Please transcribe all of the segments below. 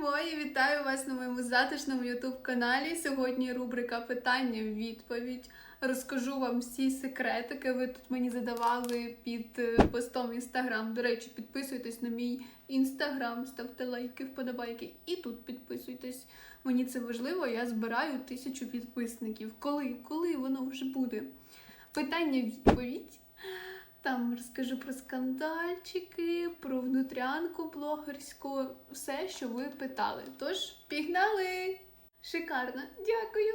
мої! Вітаю вас на моєму затишному ютуб каналі. Сьогодні рубрика питання-відповідь. Розкажу вам всі секретики. Ви тут мені задавали під е, постом інстаграм. До речі, підписуйтесь на мій інстаграм, ставте лайки, вподобайки і тут підписуйтесь. Мені це важливо, я збираю тисячу підписників. Коли? Коли воно вже буде? Питання-відповідь. Там розкажу про скандальчики, про внутрянку блогерську, все, що ви питали. Тож, пігнали! Шикарно, дякую!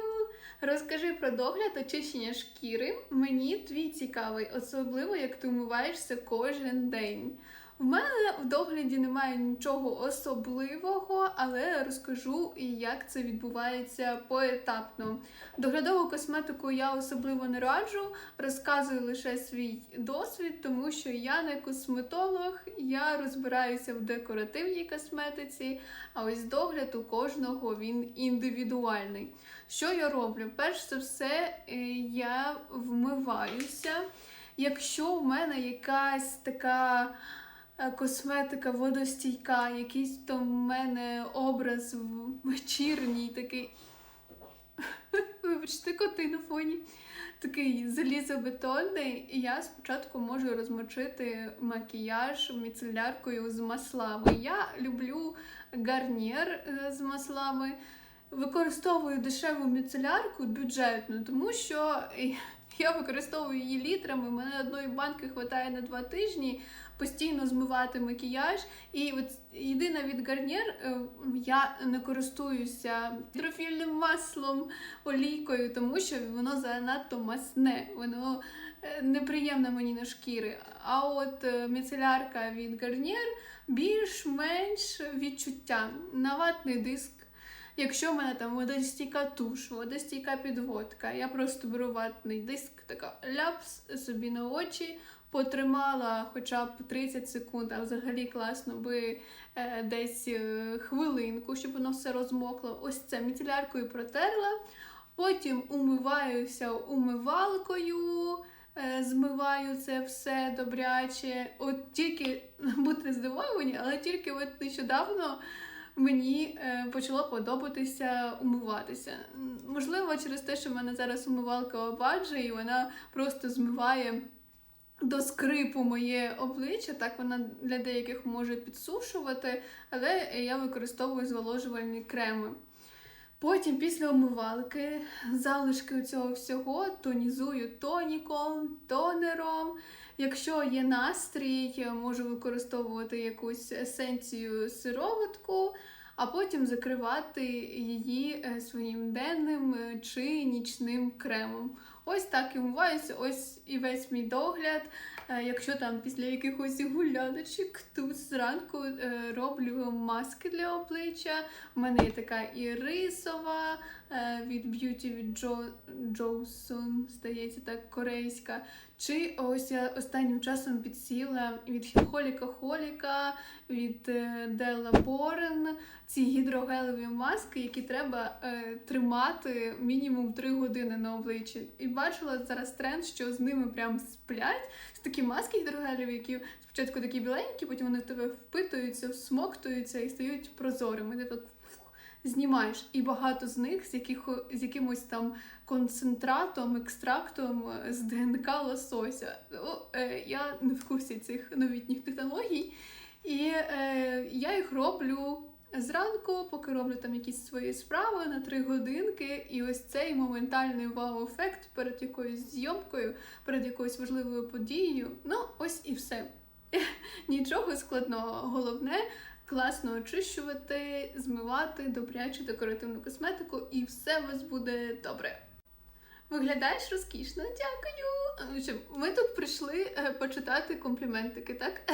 Розкажи про догляд очищення шкіри. Мені твій цікавий, особливо як ти умиваєшся кожен день. В мене в догляді немає нічого особливого, але розкажу, як це відбувається поетапно. Доглядову косметику я особливо не раджу, розказую лише свій досвід, тому що я не косметолог, я розбираюся в декоративній косметиці, а ось догляд у кожного він індивідуальний. Що я роблю? Перш за все, е, я вмиваюся. Якщо в мене якась така косметика водостійка, якийсь то в мене образ вечірній такий. Вибачте, коти на фоні. Такий залізобетонний, і я спочатку можу розмочити макіяж міцеляркою з маслами. Я люблю гарнір е, з маслами. Використовую дешеву міцелярку бюджетну, тому що я використовую її літрами. Мене одної банки вистачає на два тижні постійно змивати макіяж. І от єдина від Гарнір, е, я не користуюся гідрофільним маслом, олійкою, тому що воно занадто масне, воно е, неприємне мені на шкіри. А от е, міцелярка від Garnier більш-менш відчуття на ватний диск. Якщо в мене там водостійка туш, водостійка підводка, я просто беру ватний диск, така ляпс собі на очі, потримала хоча б 30 секунд, а взагалі класно би е, десь е, хвилинку, щоб воно все розмокло. Ось це міцеляркою протерла. Потім умиваюся умивалкою, е, змиваю це все добряче. От тільки будете здивовані, але тільки от нещодавно мені е, почало подобатися умиватися. Можливо, через те, що в мене зараз умивалка обаджа, і вона просто змиває до скрипу моє обличчя. Так вона для деяких може підсушувати, але я використовую зволожувальні креми. Потім після умивалки залишки цього всього тонізую тоніком, тонером. Якщо є настрій, можу використовувати якусь есенцію сироватку, а потім закривати її е, своїм денним е, чи нічним кремом. Ось так і вмиваюся, ось і весь мій догляд. Е, Якщо там після якихось гуляночок тут зранку е, роблю маски для обличчя. У мене є така і рисова е, від Beauty від Джо, Джоусон, здається, так, корейська. Чи ось я останнім часом підсіла від Холіка Холіка, від Della Born, ці гідрогелеві маски, які треба е, тримати мінімум 3 години на обличчі. І бачила зараз тренд, що з ними прям сплять. Це маски гідрогелеві, які спочатку такі біленькі, потім вони в тебе впитуються, всмоктуються і стають прозорими. Ти так фух, знімаєш. І багато з них з, яких, з якимось там концентратом, екстрактом е, з ДНК лосося. Ну, е, я не в курсі цих новітніх технологій. І е, я їх роблю зранку, поки роблю там якісь свої справи на три годинки. І ось цей моментальний вау-ефект перед якоюсь зйомкою, перед якоюсь важливою подією. Ну, ось і все. Нічого складного. Головне класно очищувати, змивати, добрячу декоративну косметику, і все у вас буде добре. Виглядаєш розкішно, дякую. Ну Ми тут прийшли е, почитати компліментики, так?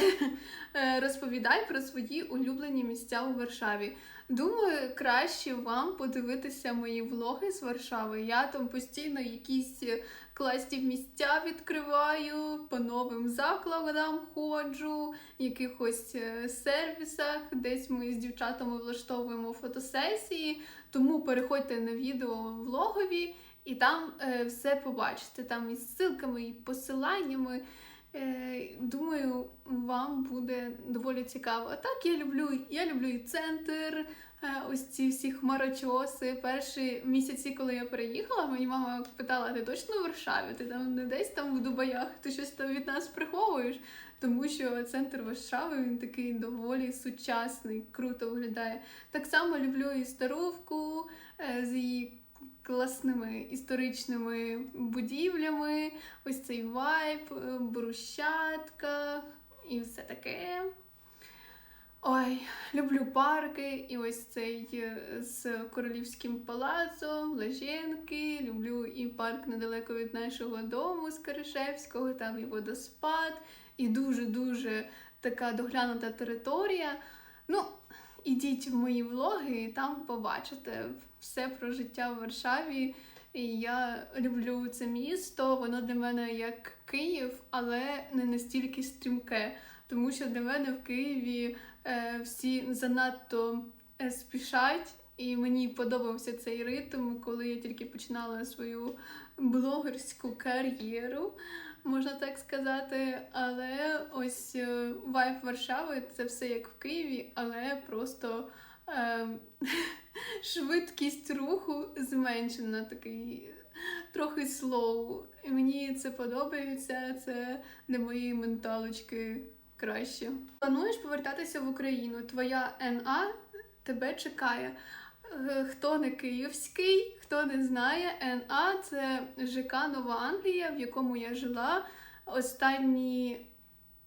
Е, Розповідай про свої улюблені місця у Варшаві. Думаю, краще вам подивитися мої влоги з Варшави. Я там постійно якісь е, класні місця відкриваю, по новим закладам ходжу, якихось сервісах, десь ми з дівчатами влаштовуємо фотосесії. Тому переходьте на відео влогові і там е, все побачите. Там і з ссылками, і посиланнями. Е, Думаю, вам буде доволі цікаво. Так я люблю, я люблю і центр, е, ось ці всі хмарочоси. Перші місяці, коли я переїхала, мені мама питала: ти точно в Варшаві? Ти там не десь там в Дубаях, ти щось там від нас приховуєш? Тому що центр Варшави він такий доволі сучасний, круто виглядає. Так само люблю і Старовку е, з її класними історичними будівлями, ось цей вайб, е, брусчатка і все таке. Ой, люблю парки, і ось цей е, з королівським палацом, Леженки. Люблю і парк недалеко від нашого дому з Каришевського, там і водоспад, і дуже-дуже така доглянута територія. Ну, ідіть в мої влоги, і там побачите все про життя в Варшаві. І я люблю це місто, воно для мене як Київ, але не настільки стрімке. Тому що для мене в Києві е, всі занадто е, спішать, і мені подобався цей ритм, коли я тільки починала свою блогерську кар'єру, можна так сказати. Але ось е, вайб Варшави це все як в Києві, але просто е, швидкість руху зменшена, такий трохи слоу. І мені це подобається, це для моєї менталочки краще. Плануєш повертатися в Україну? Твоя НА тебе чекає. Е, Хто не київський, хто не знає, НА це ЖК Нова Англія, в якому я жила останні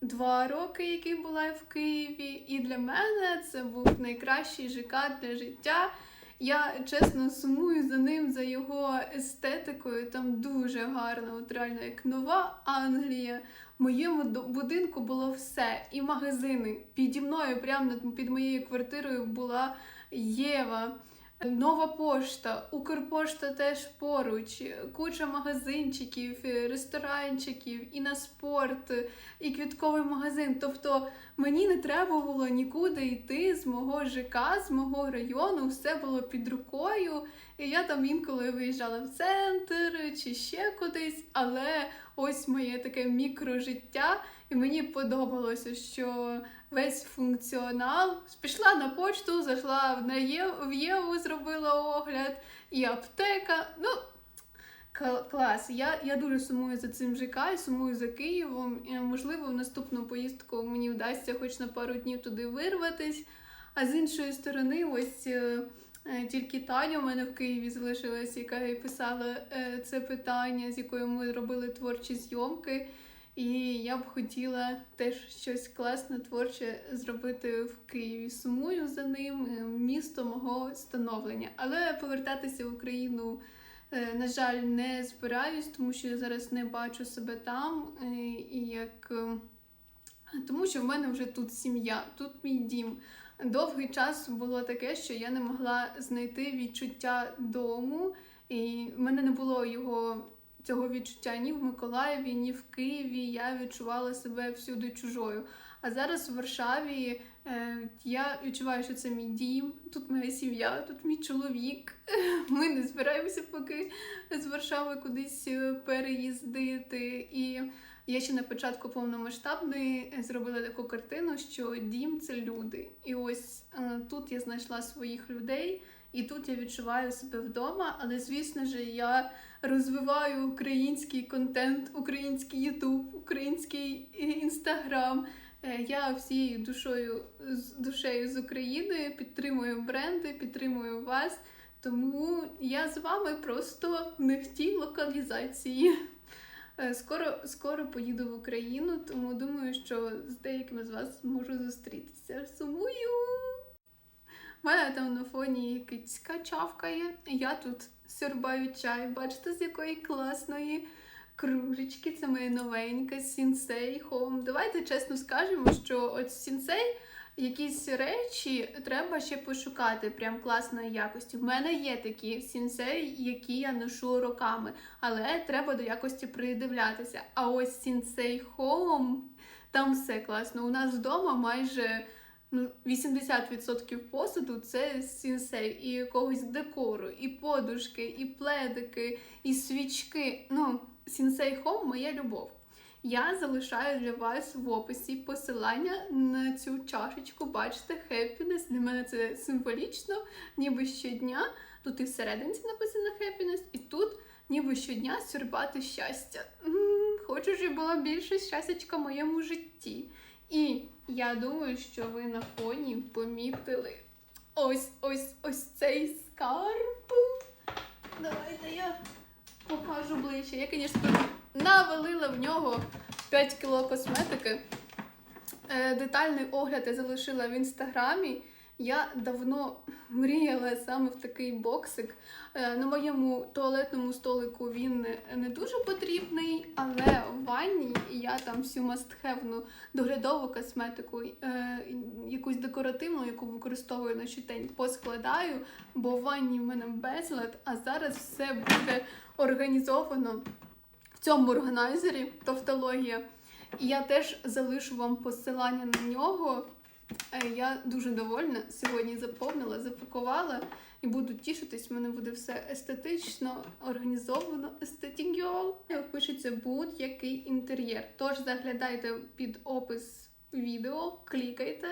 два роки, які була в Києві. І для мене це був найкращий ЖК для життя. Я чесно сумую за ним, за його естетикою. Там дуже гарно, от реально як нова Англія. В моєму будинку було все. І магазини. Піді мною, прямо під моєю квартирою, була Єва. Нова пошта, Укрпошта теж поруч, куча магазинчиків, ресторанчиків, і на спорт, і квітковий магазин. Тобто мені не треба було нікуди йти з мого ЖК, з мого району, все було під рукою. І я там інколи виїжджала в центр чи ще кудись, але ось моє таке мікрожиття, і мені подобалося, що весь функціонал пішла на почту, зайшла в Є- в Єву, зробила огляд, і аптека. Ну, Клас, я, я дуже сумую за цим ЖК і сумую за Києвом. І, можливо, в наступну поїздку мені вдасться хоч на пару днів туди вирватись. А з іншої сторони, ось е, е, тільки Таня у мене в Києві залишилась, яка писала е, це питання, з якою ми робили творчі зйомки. І я б хотіла теж щось класне, творче зробити в Києві. Сумую за ним, е, місто мого становлення. Але повертатися в Україну. Е, На жаль, не збираюсь, тому що я зараз не бачу себе там. е, І як... Тому що в мене вже тут сім'я, тут мій дім. Довгий час було таке, що я не могла знайти відчуття дому, і в мене не було його цього відчуття ні в Миколаєві, ні в Києві. Я відчувала себе всюди чужою. А зараз в Варшаві е, я відчуваю, що це мій дім, тут моя сім'я, тут мій чоловік. Ми не збираємося поки з Варшави кудись е, переїздити. І я ще на початку повномасштабної зробила таку картину, що дім це люди. І ось е, тут я знайшла своїх людей, і тут я відчуваю себе вдома. Але звісно ж, я розвиваю український контент, український Ютуб, український інстаграм. Е, Я всією душою з душею з України підтримую бренди, підтримую вас. Тому я з вами просто не в тій локалізації. Е, Скоро, скоро поїду в Україну, тому думаю, що з деякими з вас зможу зустрітися. Сумую! У мене там на фоні кицька чавкає. Я тут сьорбаю чай. Бачите, з якої класної кружечки. Це моя новенька Сінсей Home. Давайте чесно скажемо, що от Сінсей якісь речі треба ще пошукати прям класної якості. В мене є такі сінсей, які я ношу роками, але треба до якості придивлятися. А ось Сінсей Home, там все класно. У нас вдома майже ну, 80% посуду це сінсей, і якогось декору, і подушки, і пледики, і свічки. Ну, сінсей Home моя любов. Я залишаю для вас в описі посилання на цю чашечку. Бачите, happiness. Для мене це символічно, ніби щодня. Тут і всередині написано happiness, і тут ніби щодня сюрбати щастя. М, Хочу, щоб було більше щастячка в моєму житті. І я думаю, що ви на фоні помітили ось ось ось цей скарб. Давайте я покажу ближче. Я, звісно, навалила в нього 5 кіло косметики. Е, Детальний огляд я залишила в інстаграмі. Я давно мріяла саме в такий боксик. Е, На моєму туалетному столику він не дуже потрібний, але в ванні я там всю мастхевну доглядову косметику, е, якусь декоративну, яку використовую на щодень, поскладаю, бо в ванні в мене безлад, а зараз все буде організовано в цьому органайзері тавтологія. І я теж залишу вам посилання на нього. Е, Я дуже довольна. Сьогодні заповнила, запакувала і буду тішитись. В мене буде все естетично, організовано, естетіньол. Пишеться будь-який інтер'єр. Тож заглядайте під опис відео, клікайте,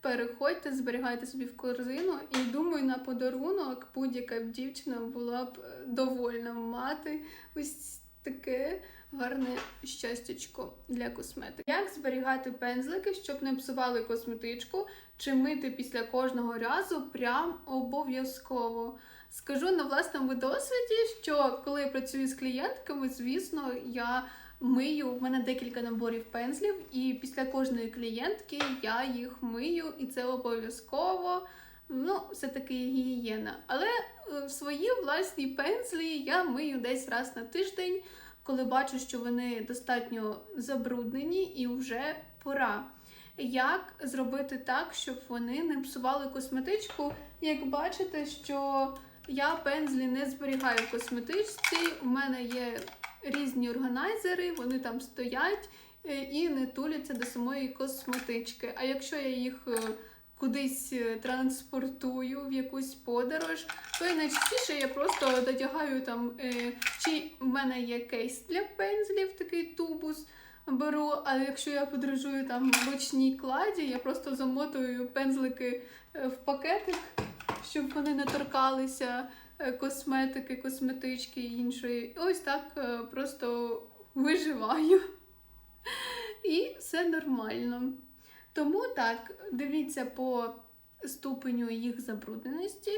переходьте, зберігайте собі в корзину. І думаю, на подарунок будь-яка дівчина була б е, довольна мати ось таке гарне щастячко для косметики. Як зберігати пензлики, щоб не псували косметичку, чи мити після кожного разу прям обов'язково. Скажу на власному досвіді, що коли я працюю з клієнтками, звісно, я мию. В мене декілька наборів пензлів, і після кожної клієнтки я їх мию, і це обов'язково. Ну, все-таки гігієна. Але е, свої власні пензлі я мию десь раз на тиждень, коли бачу, що вони достатньо забруднені і вже пора. Як зробити так, щоб вони не псували косметичку? Як бачите, що я пензлі не зберігаю в косметичці, у мене є різні органайзери, вони там стоять е, і не туляться до самої косметички. А якщо я їх е, кудись е, транспортую в якусь подорож, то і найчастіше я просто дотягаю там, е, чи в мене є кейс для пензлів, такий тубус. Беру, а якщо я подорожую там в ручній кладі, я просто замотую пензлики е, в пакетик, щоб вони не торкалися косметики, косметички і іншої. Ось так просто виживаю. І все нормально. Тому так, дивіться по ступеню їх забрудненості.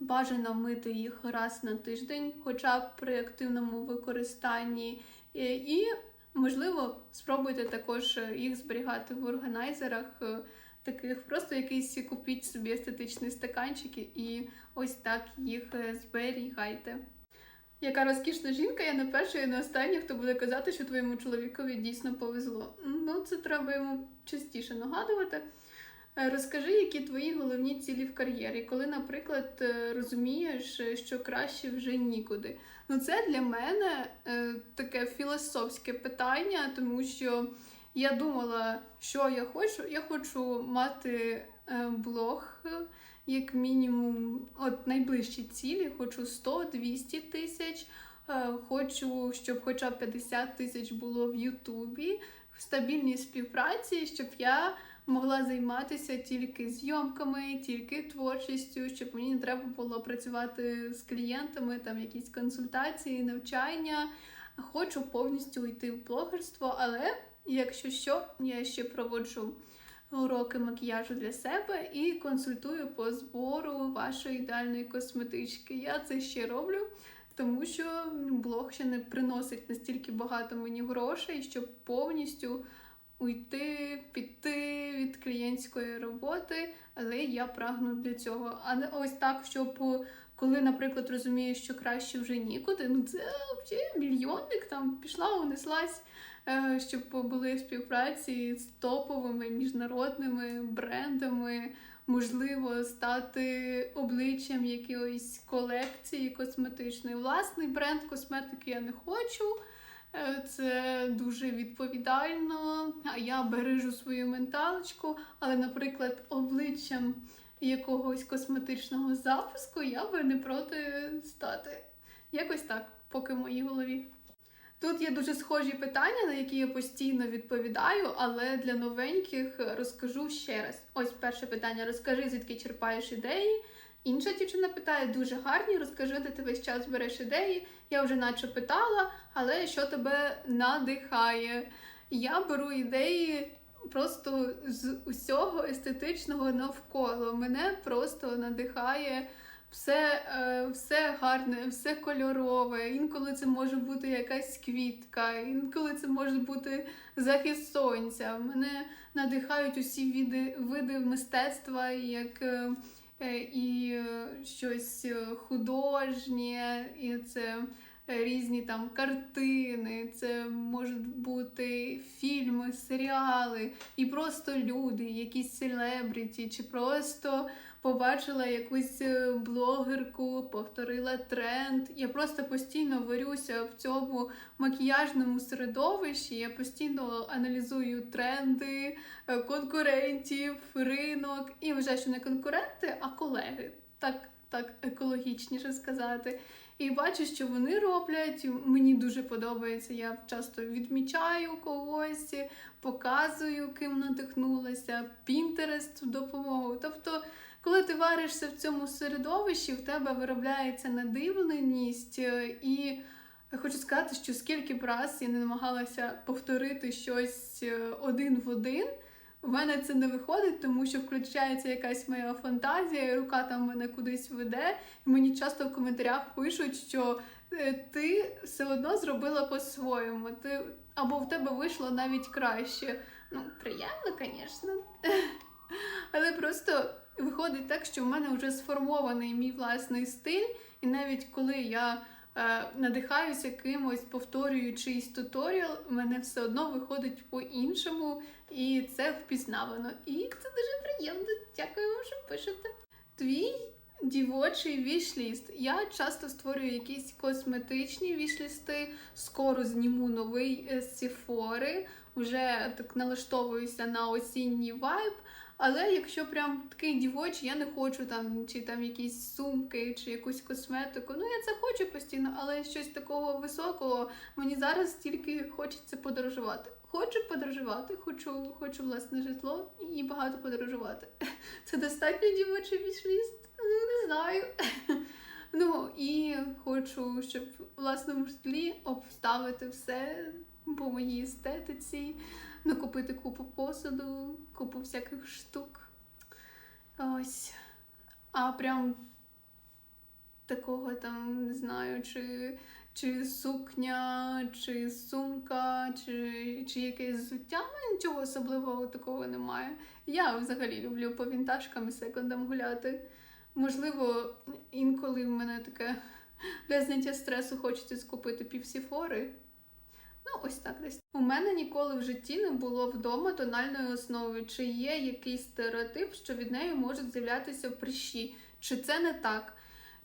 Бажано мити їх раз на тиждень, хоча б при активному використанні. Е, І, можливо, спробуйте також е, їх зберігати в органайзерах. е, Таких просто якийсь купіть собі естетичні стаканчики і ось так їх зберігайте. Яка розкішна жінка, я не перша і не остання, хто буде казати, що твоєму чоловікові дійсно повезло. Ну, це треба йому частіше нагадувати. Е, Розкажи, які твої головні цілі в кар'єрі, коли, наприклад, е, розумієш, е, що краще вже нікуди. Ну, це для мене таке філософське питання, тому що я думала, що я хочу. Я хочу мати блог, як мінімум, от найближчі цілі, хочу 100-200 тисяч. Е, Хочу, щоб хоча б 50 тисяч було в Ютубі, в стабільній співпраці, щоб я могла займатися тільки зйомками, тільки творчістю, щоб мені не треба було працювати з клієнтами, там якісь консультації, навчання. Хочу повністю йти в блогерство, але якщо що, я ще проводжу уроки макіяжу для себе і консультую по збору вашої ідеальної косметички. Я це ще роблю, тому що блог ще не приносить настільки багато мені грошей, щоб повністю уйти, піти від клієнтської роботи, але я прагну для цього. А не ось так, щоб коли, наприклад, розумію, що краще вже нікуди, ну це взагалі мільйонник там пішла, унеслась. Е, Щоб були співпраці з топовими міжнародними брендами, можливо, стати обличчям якоїсь колекції косметичної. Власний бренд косметики я не хочу. Е, Це дуже відповідально. А я бережу свою менталочку, але, наприклад, обличчям якогось косметичного запуску я би не проти стати. Якось так, поки в моїй голові. Тут є дуже схожі питання, на які я постійно відповідаю, але для новеньких розкажу ще раз. Ось перше питання: розкажи, звідки черпаєш ідеї. Інша дівчина питає дуже гарні, розкажи, де ти весь час береш ідеї. Я вже наче питала, але що тебе надихає? Я беру ідеї просто з усього естетичного навколо. Мене просто надихає все, е, все гарне, все кольорове. Інколи це може бути якась квітка, інколи це може бути захист сонця. Мене надихають усі види, види мистецтва, як е, е, і щось художнє, і це різні там картини, це можуть бути фільми, серіали, і просто люди, якісь селебріті, чи просто побачила якусь е, блогерку, повторила тренд. Я просто постійно варюся в цьому макіяжному середовищі. Я постійно аналізую тренди, е, конкурентів, ринок. І вважаю, що не конкуренти, а колеги. Так, так екологічніше сказати. І бачу, що вони роблять. Мені дуже подобається. Я часто відмічаю когось, показую, ким надихнулася, Pinterest в допомогу. Тобто, коли ти варишся в цьому середовищі, в тебе виробляється надивленість, е, і хочу сказати, що скільки б раз я не намагалася повторити щось е, один в один. У мене це не виходить, тому що включається якась моя фантазія, і рука там мене кудись веде. І мені часто в коментарях пишуть, що е, ти все одно зробила по-своєму. Ти або в тебе вийшло навіть краще. Ну, приємно, звісно. Але просто виходить так, що в мене вже сформований мій власний стиль, і навіть коли я е, надихаюся кимось, повторюю чийсь туторіал, в мене все одно виходить по-іншому, і це впізнавано. І це дуже приємно. Дякую вам, що пишете. Твій дівочий вішліст. Я часто створюю якісь косметичні вішлісти, скоро зніму новий е, з Сіфори, вже так налаштовуюся на осінній вайб. Але якщо прям такий дівочий, я не хочу там чи там якісь сумки, чи якусь косметику. Ну я це хочу постійно, але щось такого високого мені зараз тільки хочеться подорожувати. Хочу подорожувати, хочу, хочу власне житло і багато подорожувати. Це достатньо дівочий вішліст? Ну, не знаю. Ну і хочу, щоб власному житлі обставити все по моїй естетиці накупити купу посуду, купу всяких штук. Ось. А прям такого там, не знаю, чи, чи сукня, чи сумка, чи, чи якесь взуття. Ну, нічого особливого такого немає. Я взагалі люблю по вінтажкам і секондам гуляти. Можливо, інколи в мене таке для зняття стресу хочеться скупити півсіфори. Ну, ось так десь. У мене ніколи в житті не було вдома тональної основи. Чи є якийсь стереотип, що від неї можуть з'являтися прищі? Чи це не так?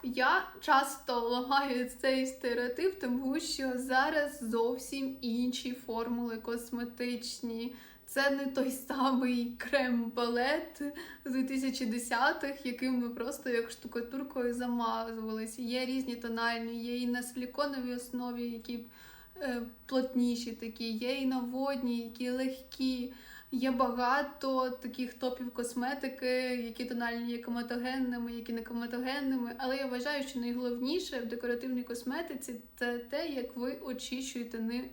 Я часто ламаю цей стереотип, тому що зараз зовсім інші формули косметичні. Це не той самий крем-балет з 2010-х, яким ми просто як штукатуркою замазувалися. Є різні тональні, є і на силіконовій основі, які плотніші такі, є і наводні, які легкі. Є багато таких топів косметики, які тональні є коматогенними, які не коматогенними. Але я вважаю, що найголовніше в декоративній косметиці це те, як ви очищуєте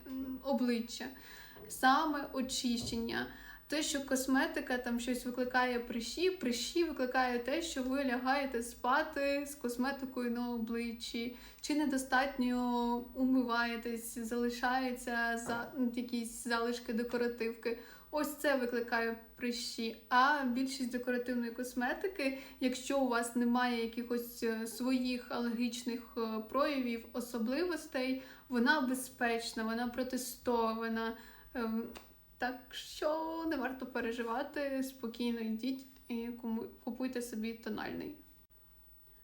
обличчя. Саме очищення. Те, що косметика там щось викликає прищі, прищі викликає те, що ви лягаєте спати з косметикою на обличчі, чи недостатньо умиваєтесь, залишається за якісь залишки декоративки. Ось це викликає прищі. А більшість декоративної косметики, якщо у вас немає якихось е, своїх алергічних е, проявів, особливостей, вона безпечна, вона протестована. Так що не варто переживати, спокійно йдіть і купуйте собі тональний.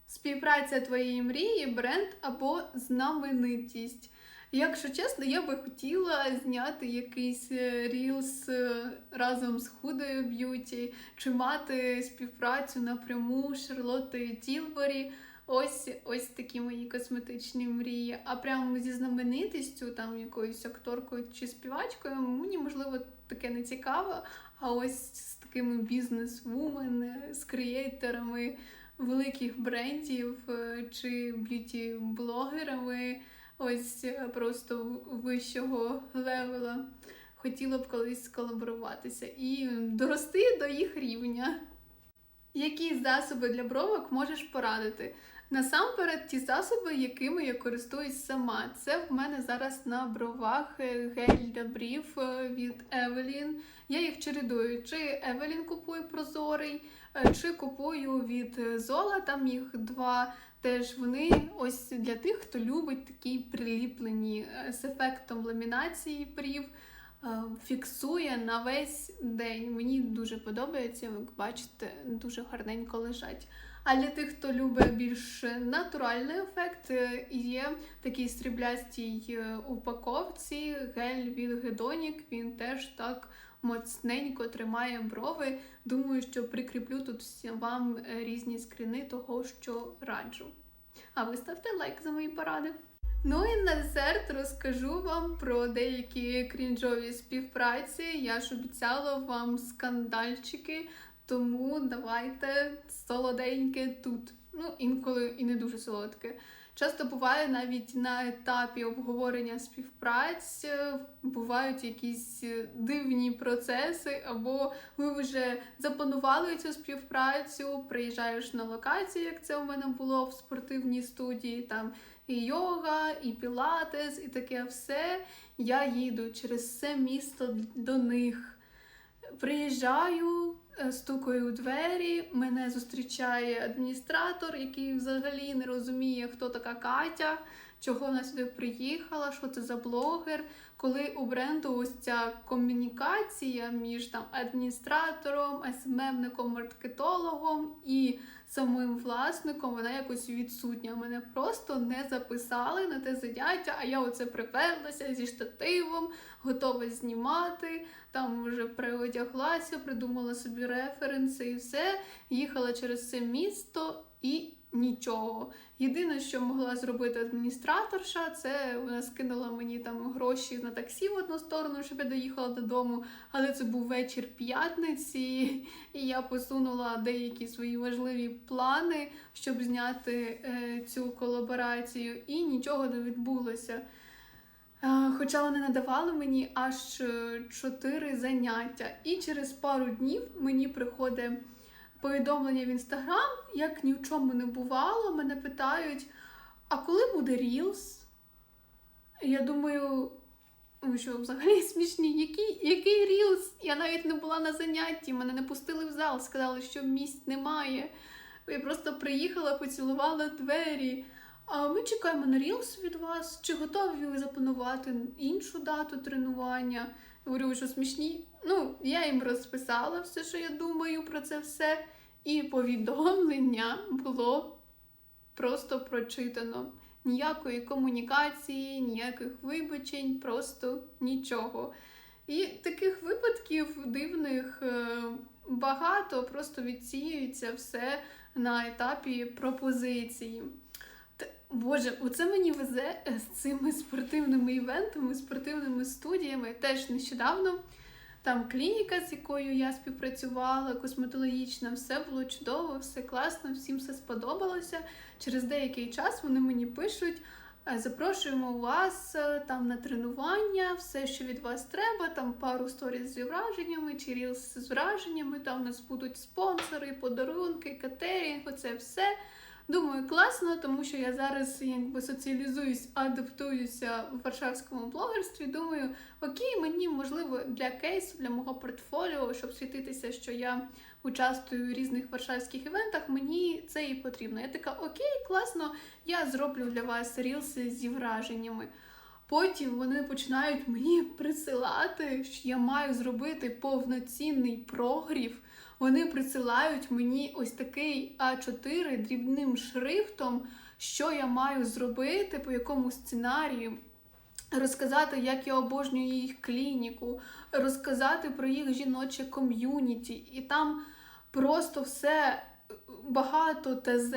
Співпраця твоєї мрії, бренд або знаменитість. Якщо чесно, я би хотіла зняти якийсь е, рілс е, разом з худою б'юті, чи мати співпрацю напряму з Шарлоттою Тілбері. Ось ось такі мої косметичні мрії. А прямо зі знаменитістю, там якоюсь акторкою чи співачкою, мені можливо таке не цікаво. А ось з такими бізнес-вумен, з креаторами великих брендів е, чи б'юті-блогерами, ось е, просто вищого левела. Хотіла б колись сколаборуватися і дорости до їх рівня. Які засоби для бровок можеш порадити? Насамперед, ті засоби, якими я користуюсь сама. Це в мене зараз на бровах е, гель для брів е, від Evelyn. Я їх чередую. Чи Evelyn купую прозорий, е, чи купую від Zola, там їх два. Теж вони ось для тих, хто любить такі приліплені з ефектом ламінації брів. Фіксує на весь день. Мені дуже подобається, як бачите, дуже гарненько лежать. А для тих, хто любить більш натуральний ефект, е, є такий сріблястій е, упаковці гель від Гедонік. Він теж так моцненько тримає брови. Думаю, що прикріплю тут вам е, різні скріни того, що раджу. А ви ставте лайк за мої поради. Ну і на десерт розкажу вам про деякі крінжові співпраці. Я ж обіцяла вам скандальчики, тому давайте солоденьке тут. Ну, інколи і не дуже солодке. Часто буває навіть на етапі обговорення співпраць, е, бувають якісь е, дивні процеси, або ви вже запланували цю співпрацю, приїжджаєш на локацію, як це у мене було в спортивній студії. Там і йога, і пілатес, і таке все. Я їду через все місто до них. Приїжджаю, стукаю у двері, мене зустрічає адміністратор, який взагалі не розуміє, хто така Катя, чого вона сюди приїхала, що це за блогер. Коли у бренду ось ця комунікація між там адміністратором, СММником, маркетологом і самим власником, вона якось відсутня. Мене просто не записали на те заняття, а я оце приперлася зі штативом, готова знімати. Там вже переодяглася, придумала собі референси і все. Їхала через це місто і нічого. Єдине, що могла зробити адміністраторша, це вона скинула мені там гроші на таксі в одну сторону, щоб я доїхала додому. Але це був вечір п'ятниці, і я посунула деякі свої важливі плани, щоб зняти е, цю колаборацію, і нічого не відбулося. Е, Хоча вони надавали мені аж е, чотири заняття. І через пару днів мені приходить повідомлення в інстаграм, як ні в чому не бувало. Мене питають: а коли буде Reels? Я думаю, ви що взагалі смішні? Який, який Reels? Я навіть не була на занятті, мене не пустили в зал, сказали, що місць немає. Я просто приїхала, поцілувала двері. А ми чекаємо на Reels від вас. Чи готові ви запланувати іншу дату тренування? Говорю, що смішні. Ну, я їм розписала все, що я думаю про це все. І повідомлення було просто прочитано. Ніякої комунікації, ніяких вибачень, просто нічого. І таких випадків дивних е, багато, просто відсіюється все на етапі пропозиції. Боже, оце мені везе е, з цими спортивними івентами, спортивними студіями. Теж нещодавно там клініка, з якою я співпрацювала, косметологічна, все було чудово, все класно, всім все сподобалося. Через деякий час вони мені пишуть. «Е, Запрошуємо вас е, там на тренування, все, що від вас треба, там пару сторіс з враженнями чи рілс з враженнями. Там у нас будуть спонсори, подарунки, катерінг, оце все. Думаю, класно, тому що я зараз якби соціалізуюсь, адаптуюся в варшавському блогерстві. Думаю, окей, мені можливо для кейсу, для мого портфоліо, щоб світитися, що я участвую в різних варшавських івентах, мені це і потрібно. Я така, окей, класно, я зроблю для вас рілси зі враженнями. Потім вони починають мені присилати, що я маю зробити повноцінний прогрів. Вони присилають мені ось такий А4 дрібним шрифтом, що я маю зробити, по якому сценарію. Розказати, як я обожнюю їх клініку, розказати про їх жіноче ком'юніті. І там просто все багато ТЗ,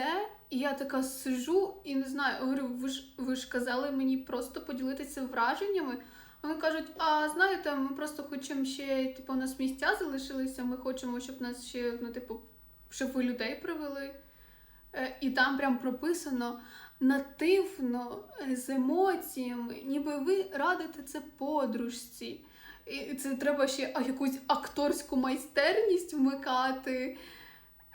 І я така сижу і не знаю, говорю, ви ж ви ж казали мені просто поділитися враженнями. Вони кажуть, а знаєте, ми просто хочемо ще, типу, у нас місця залишилися, ми хочемо, щоб нас ще, ну, типу, щоб ви людей привели. Е, І там прям прописано нативно, е, з емоціями, ніби ви радите це подружці. І це треба ще якусь акторську майстерність вмикати.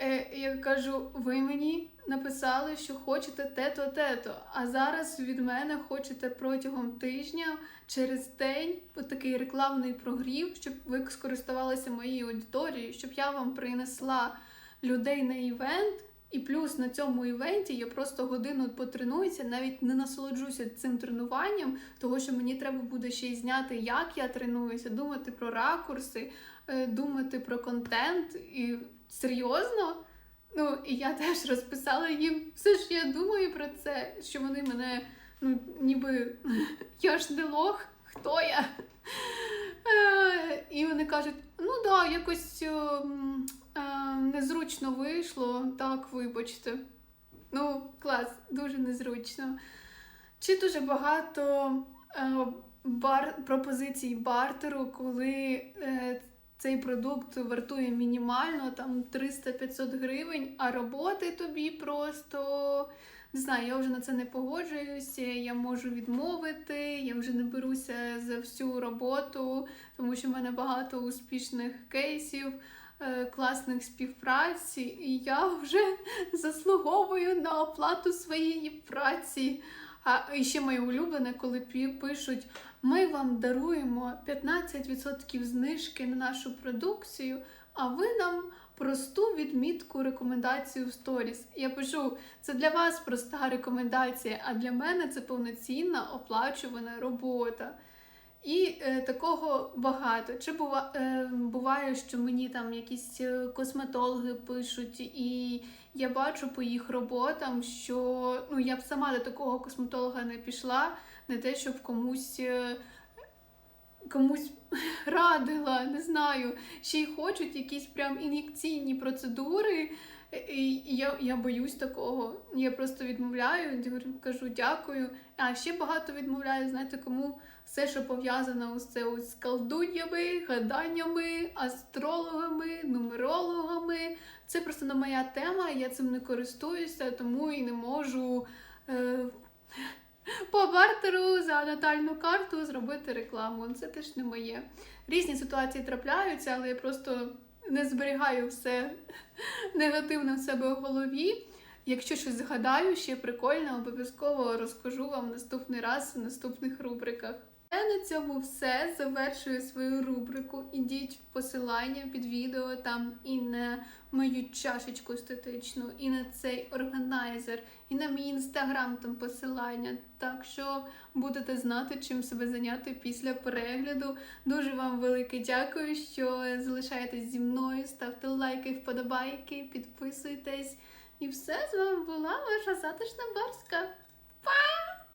Е, Я кажу, ви мені написали, що хочете те-то, те-то, а зараз від мене хочете протягом тижня через день такий рекламний прогрів, щоб ви скористувалися моєю аудиторією, щоб я вам принесла людей на івент. І плюс на цьому івенті я просто годину потренуюся, навіть не насолоджуся цим тренуванням, того що мені треба буде ще й зняти, як я тренуюся, думати про ракурси, е, думати про контент. І серйозно. Ну, і я теж розписала їм все ж я думаю про це, що вони мене, ну, ніби я ж не лох, хто я? Е, І вони кажуть: ну да, якось е, м, е, незручно вийшло, так, вибачте. Ну, клас, дуже незручно. Чи дуже багато е, бар, пропозицій бартеру, коли е, цей продукт вартує мінімально там 300-500 гривень, а роботи тобі просто не знаю, я вже на це не погоджуюся, я можу відмовити, я вже не беруся за всю роботу, тому що в мене багато успішних кейсів, е, класних співпраць, і я вже заслуговую на оплату своєї праці. А ще моє улюблене, коли пишуть: ми вам даруємо 15% знижки на нашу продукцію, а ви нам просту відмітку рекомендацію в сторіс. Я пишу, це для вас проста рекомендація, а для мене це повноцінна оплачувана робота. І е, такого багато. Чи бува, е, буває, що мені там якісь е, косметологи пишуть, і я бачу по їх роботам, що ну я б сама до такого косметолога не пішла, не те, щоб комусь. е, Комусь радила, не знаю, ще й хочуть якісь прям ін'єкційні процедури. І я, я боюсь такого. Я просто відмовляю, кажу дякую. А ще багато відмовляю, знаєте, кому все, що пов'язано це з колдуннями, гаданнями, астрологами, нумерологами. Це просто не моя тема, я цим не користуюся, тому і не можу е, по бартеру за натальну карту зробити рекламу. Це теж не моє. Різні ситуації трапляються, але я просто не зберігаю все негативно в себе в голові. Якщо щось згадаю, ще прикольно, обов'язково розкажу вам наступний раз в наступних рубриках. Я на цьому все завершую свою рубрику. Ідіть в посилання під відео там і на мою чашечку естетичну, і на цей органайзер, і на мій інстаграм там посилання. Так що будете знати, чим себе зайняти після перегляду. Дуже вам велике дякую, що залишаєтесь зі мною. Ставте лайки, вподобайки, підписуйтесь. І все з вами була ваша затишна барська. Па!